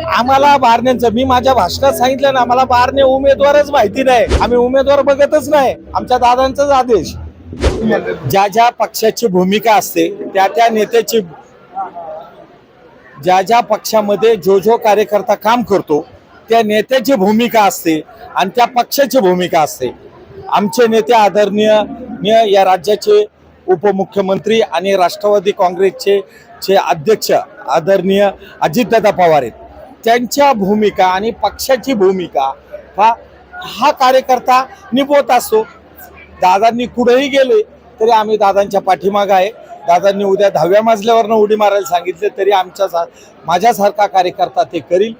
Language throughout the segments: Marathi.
आम्हाला बारण्यांचं मी माझ्या भाषणात सांगितलं ना मला बारणे उमेदवारच माहिती नाही. आम्ही उमेदवार बघतच नाही. आमच्या दादांचाच आदेश. ज्या ज्या पक्षाची भूमिका असते त्या त्या नेत्याची ज्या ज्या पक्षामध्ये जो जो कार्यकर्ता काम करतो त्या नेत्याची भूमिका असते आणि त्या पक्षाची भूमिका असते. आमचे नेते आदरणीय या राज्याचे उपमुख्यमंत्री आणि राष्ट्रवादी काँग्रेसचे चे अध्यक्ष आदरणीय अजितदादा पवार आहेत. त्यांच्या भूमिका आणि पक्षाची भूमिका हा हा कार्यकर्ता निभवत असतो. दादांनी कुठेही गेले तरी आम्ही दादांच्या पाठीमागं आहे. दादांनी उद्या दहाव्या मजल्यावरनं उडी मारायला सांगितले तरी आमच्या सा माझ्यासारखा कार्यकर्ता ते करील.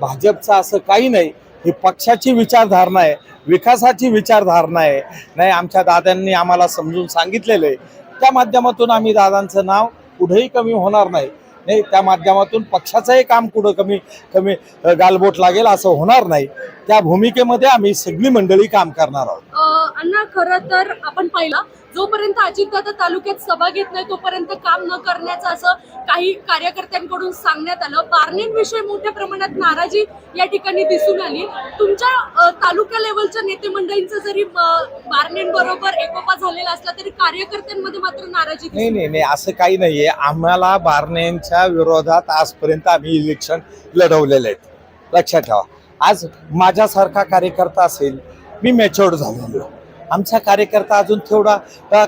भाजपचं असं काही नाही. ही पक्षाची विचारधारणा आहे. विकासाची विचारधारणा आहे. नाही आमच्या दादांनी आम्हाला समजून सांगितलेलं आहे. त्या माध्यमातून आम्ही दादांचं नाव कुठेही कमी होणार नाही. नाही त्या माध्यमातून पक्षाचंही काम कुठं कमी कमी गालबोट लागेल असं होणार नाही. त्या भूमिकेमध्ये आम्ही सगळी मंडळी काम करणार आहोत. अण्णा खरं तर आपण पाहिलं जोपर्यंत अजितदादा तालुक्यात सभा घेत नाही तोपर्यंत काम न करण्याचं असं काही कार्यकर्त्यांकडून सांगण्यात आलं. बारणेंविषयी मोठ्या प्रमाणात नाराजी या ठिकाणी दिसून आली. तुमच्या तालुका लेवलच्या नेते मंडळींचा जरी बारणेंबरोबर एकोपा झालेला असला तरी कार्यकर्त्यांमध्ये मात्र नाराजी नाही नाही नाही असं काही नाहीये. आम्हाला बारण्यांच्या विरोधात आजपर्यंत आम्ही इलेक्शन लढवलेले आहेत. लक्षात ठेवा. आज माझ्यासारखा कार्यकर्ता असेल मी मॅच्युअर्ड झालेलो. आमचा कार्यकर्ता अजून तेवढा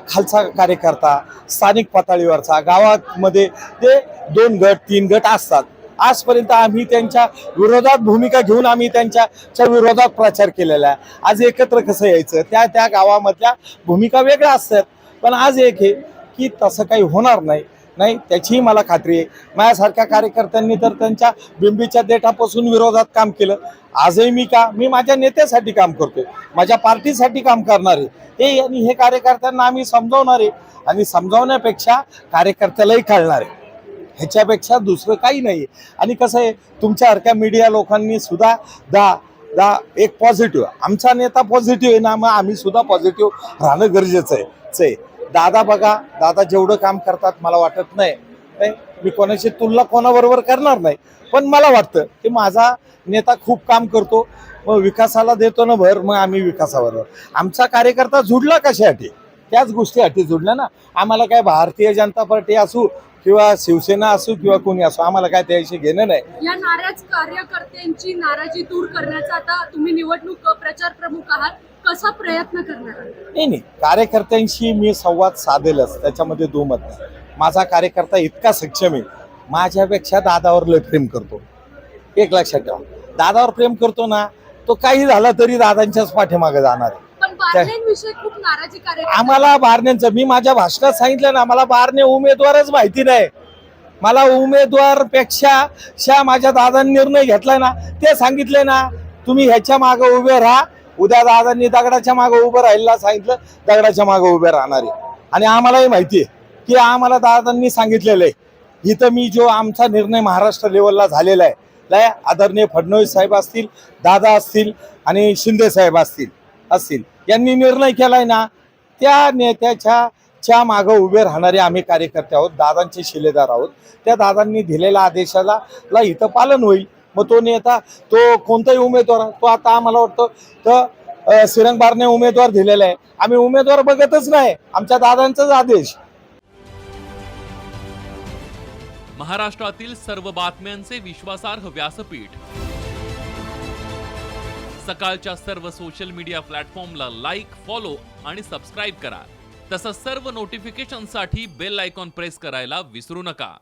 खालचा कार्यकर्ता स्थानिक पातळीवरचा गावामध्ये ते दोन गट तीन गट असतात. आजपर्यंत आम्ही त्यांच्या विरोधात भूमिका घेऊन आम्ही त्यांच्या विरोधात प्रचार केलेला आहे. आज एकत्र कसं यायचं? त्या त्या गावामधल्या भूमिका वेगळ्या असतात. पण आज एक आहे की तसं काही होणार नाही. नाही त्याचीही मला खात्री आहे. माझ्यासारख्या कार्यकर्त्यांनी तर त्यांच्या बिंबीच्या देठापासून विरोधात काम केलं. आजही मी का मी माझ्या नेत्यासाठी काम करतोय. माझ्या पार्टीसाठी काम करणार आहे. हे आणि हे कार्यकर्त्यांना आम्ही समजावणार आहे. आणि समजावण्यापेक्षा कार्यकर्त्यालाही कळणार आहे. ह्याच्यापेक्षा दुसरं काही नाही आणि कसं आहे तुमच्यासारख्या मीडिया लोकांनी सुद्धा दा दा एक पॉझिटिव्ह आमचा नेता पॉझिटिव्ह आहे ना मग आम्ही सुद्धा पॉझिटिव्ह राहणं गरजेचं आहे च आहे. दादा बघा दादा जेवढं काम करतात मला वाटत नाही. नाही मी कोणाची तुलना कोणाबरोबर करणार नाही. पण मला वाटतं की माझा नेता खूप काम करतो. मग विकासाला देतो ना भर मग आम्ही विकासाबरोबर आमचा कार्यकर्ता जुडला कशासाठी त्याच गोष्टीसाठी जुडला ना. आम्हाला काय भारतीय जनता पार्टी असू किंवा शिवसेना असू किंवा कोणी असो आम्हाला काय त्याविषयी घेणं नाही. या नाराज कार्यकर्त्यांची नाराजी दूर करण्याचा आता तुम्ही निवडणूक प्रचार प्रमुख आहात. कसा प्रयत्न करणार? नाही नाही. कार्यकर्त्यांशी मी संवाद साधेलच. त्याच्यामध्ये दुमत नाही. माझा कार्यकर्ता इतका सक्षम आहे. माझ्यापेक्षा दादावर लय प्रेम करतो. एक लक्षात ठेवा. दादावर प्रेम करतो ना तो काही झाला तरी दादांच्याच पाठीमागे जाणार आहे. आम्हाला बारण्यांचं मी माझ्या भाषणात सांगितलं ना मला बारणे उमेदवारच माहिती नाही. मला उमेदवारपेक्षा शा माझ्या दादांनी निर्णय घेतलाय ना ते सांगितले ना तुम्ही ह्याच्या मागे उभे राहा उद्या दादांनी दगडाच्या मागे उभं राहिलेला सांगितलं दगडाच्या मागे उभे राहणार. आहे आणि आम्हालाही माहिती आहे की आम्हाला दादांनी सांगितलेलं आहे. इथं मी जो आमचा निर्णय महाराष्ट्र लेवलला झालेला आहे लय आदरणीय फडणवीस साहेब असतील दादा असतील आणि शिंदे साहेब असतील असतील यांनी निर्णय केलाय ना त्या नेत्याच्या च्या मागं उभे राहणारे आम्ही कार्यकर्ते आहोत दादांचे शिलेदार आहोत. त्या दादांनी दिलेल्या आदेशाला ला इथं पालन होईल. मग तो नेता तो कोणताही उमेदवार तो आता आम्हाला वाटतं तर सिरंग बारने उमेदवार दिलेला आहे. आम्ही उमेदवार बघतच नाही. आमच्या दादांचाच आदेश. महाराष्ट्रातील सर्व बातम्यांचे विश्वासार्ह व्यासपीठ. सकाळच्या सर्व सोशल मीडिया प्लॅटफॉर्मला लाईक फॉलो आणि सबस्क्राईब करा. तसंच सर्व नोटिफिकेशनसाठी बेल आयकॉन प्रेस करायला विसरू नका.